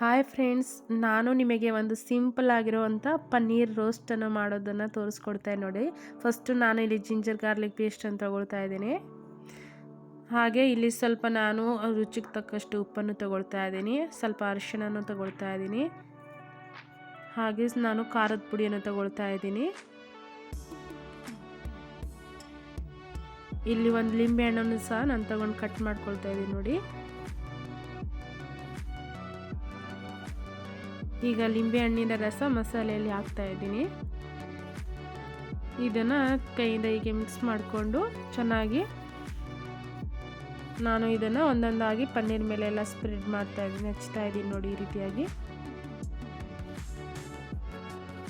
Hi friends, ನಾನು ನಿಮಗೆ ಒಂದು ಸಿಂಪಲ್ ಆಗಿರುವಂಥ ಪನ್ನೀರ್ ರೋಸ್ಟನ್ನು ಮಾಡೋದನ್ನು ತೋರಿಸ್ಕೊಡ್ತಾ ನೋಡಿ. ಫಸ್ಟು ನಾನು ಇಲ್ಲಿ ಜಿಂಜರ್ ಗಾರ್ಲಿಕ್ ಪೇಸ್ಟನ್ನು ತೊಗೊಳ್ತಾ ಇದ್ದೀನಿ. ಹಾಗೆ ಇಲ್ಲಿ ಸ್ವಲ್ಪ ನಾನು ರುಚಿಗೆ ತಕ್ಕಷ್ಟು ಉಪ್ಪನ್ನು ತೊಗೊಳ್ತಾ ಇದ್ದೀನಿ. ಸ್ವಲ್ಪ ಅರಿಶಿನನ್ನು ತೊಗೊಳ್ತಾ ಇದ್ದೀನಿ. ಹಾಗೆ ನಾನು ಖಾರದ ಪುಡಿಯನ್ನು ತೊಗೊಳ್ತಾ ಇದ್ದೀನಿ. ಇಲ್ಲಿ ಒಂದು ಲಿಂಬೆ ಹಣ್ಣನ್ನು ಸಹ ನಾನು ತಗೊಂಡು ಕಟ್ ಮಾಡ್ಕೊಳ್ತಾ ಇದ್ದೀನಿ ನೋಡಿ. ಈಗ ಲಿಂಬೆ ಹಣ್ಣಿನ ರಸ ಮಸಾಲೆಯಲ್ಲಿ ಹಾಕ್ತಾ ಇದ್ದೀನಿ. ಇದನ್ನು ಕೈಯಿಂದ ಹೀಗೆ ಮಿಕ್ಸ್ ಮಾಡಿಕೊಂಡು ಚೆನ್ನಾಗಿ ನಾನು ಇದನ್ನು ಒಂದೊಂದಾಗಿ ಪನ್ನೀರ್ ಮೇಲೆ ಎಲ್ಲ ಸ್ಪ್ರೆಡ್ ಮಾಡ್ತಾ ಇದ್ದೀನಿ. ಹಚ್ತಾ ಇದ್ದೀನಿ ನೋಡಿ ಈ ರೀತಿಯಾಗಿ.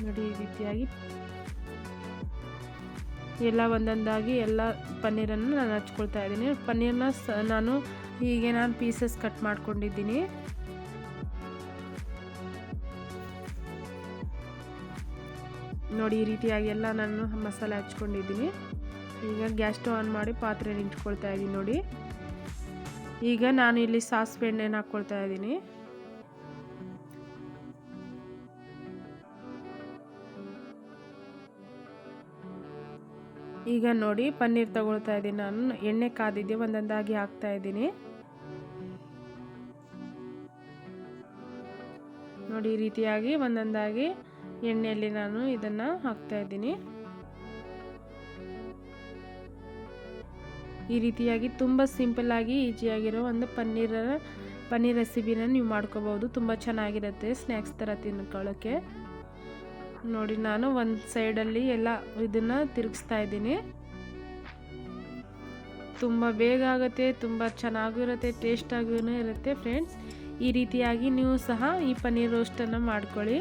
ನೋಡಿ ಈ ರೀತಿಯಾಗಿ. ಎಲ್ಲ ಒಂದೊಂದಾಗಿ ಎಲ್ಲ ಪನ್ನೀರನ್ನು ನಾನು ಹಚ್ಕೊಳ್ತಾ ಇದ್ದೀನಿ. ಪನ್ನೀರನ್ನ ನಾನು ಹೀಗೆ ನಾನು ಪೀಸಸ್ ಕಟ್ ಮಾಡ್ಕೊಂಡಿದ್ದೀನಿ. ನೋಡಿ, ಈ ರೀತಿಯಾಗಿ ಎಲ್ಲ ನಾನು ಮಸಾಲೆ ಹಚ್ಕೊಂಡಿದ್ದೀನಿ. ಈಗ ಗ್ಯಾಸ್ ಸ್ಟವ್ ಆನ್ ಮಾಡಿ ಪಾತ್ರೆ ನಿಂಚ್ಕೊಳ್ತಾ ಇದ್ದೀನಿ ನೋಡಿ. ಈಗ ನಾನು ಇಲ್ಲಿ ಸಾಸಿವೆ ಎಣ್ಣೆನ ಹಾಕ್ಕೊಳ್ತಾ ಇದ್ದೀನಿ. ಈಗ ನೋಡಿ, ಪನ್ನೀರ್ ತಗೊಳ್ತಾ ಇದ್ದೀನಿ ನಾನು. ಎಣ್ಣೆ ಕಾದಿದ್ದೆ, ಒಂದೊಂದಾಗಿ ಹಾಕ್ತಾ ಇದ್ದೀನಿ. ನೋಡಿ, ಈ ರೀತಿಯಾಗಿ ಒಂದೊಂದಾಗಿ ಎಣ್ಣೆಯಲ್ಲಿ ನಾನು ಇದನ್ನು ಹಾಕ್ತಾ ಇದ್ದೀನಿ. ಈ ರೀತಿಯಾಗಿ ತುಂಬ ಸಿಂಪಲ್ಲಾಗಿ ಈಜಿಯಾಗಿರೋ ಒಂದು ಪನ್ನೀರ, ಪನ್ನೀರ್ ರೆಸಿಪಿನ ನೀವು ಮಾಡ್ಕೋಬೋದು. ತುಂಬ ಚೆನ್ನಾಗಿರುತ್ತೆ ಸ್ನ್ಯಾಕ್ಸ್ ಥರ ತಿನ್ಕೊಳ್ಳೋಕ್ಕೆ. ನೋಡಿ, ನಾನು ಒಂದು ಸೈಡಲ್ಲಿ ಎಲ್ಲ ಇದನ್ನು ತಿರುಗಿಸ್ತಾ ಇದ್ದೀನಿ. ತುಂಬ ಬೇಗ ಆಗುತ್ತೆ, ತುಂಬ ಚೆನ್ನಾಗೂ ಇರುತ್ತೆ ಟೇಸ್ಟಾಗೂ ಇರುತ್ತೆ ಫ್ರೆಂಡ್ಸ್. ಈ ರೀತಿಯಾಗಿ ನೀವು ಸಹ ಈ ಪನ್ನೀರ್ ರೋಸ್ಟನ್ನು ಮಾಡ್ಕೊಳ್ಳಿ.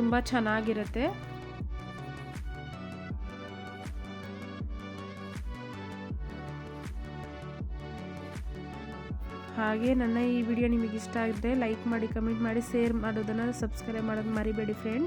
ತುಂಬ ಚೆನ್ನಾಗಿರುತ್ತೆ. ಹಾಗೆ ನನ್ನ ಈ ವಿಡಿಯೋ ನಿಮಗೆ ಇಷ್ಟ ಆಗಿದ್ರೆ ಲೈಕ್ ಮಾಡಿ, ಕಮೆಂಟ್ ಮಾಡಿ, ಶೇರ್ ಮಾಡೋದನ್ನು ಸಬ್ಸ್ಕ್ರೈಬ್ ಮಾಡೋದು ಮರಿಬೇಡಿ ಫ್ರೆಂಡ್